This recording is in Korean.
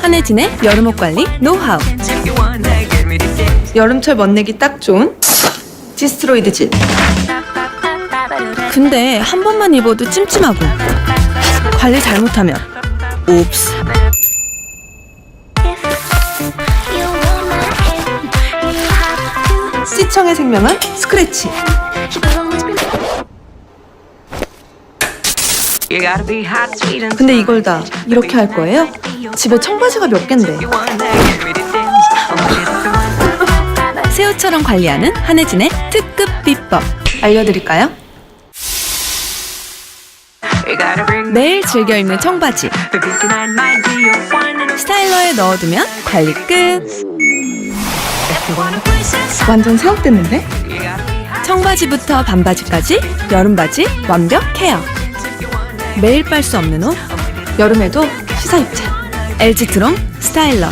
한혜진의 여름옷 관리 노하우. 여름철 멋내기 딱 좋은 지스트로이드 질. 근데 한 번만 입어도 찜찜하고 관리 잘못하면 옵스. C청의 생명은 스크래치. 근데 이걸 다 이렇게 할 거예요? 집에 청바지가 몇 갠데. Oh. 새우처럼 관리하는 한혜진의 특급 비법. 알려드릴까요? 매일 즐겨 입는 청바지. 스타일러에 넣어두면 관리 끝. 완전 hot. 청바지부터 반바지까지 여름바지 완벽 케어. 매일 빨 수 없는 옷 여름에도 시사 입자. LG 트롬 스타일러.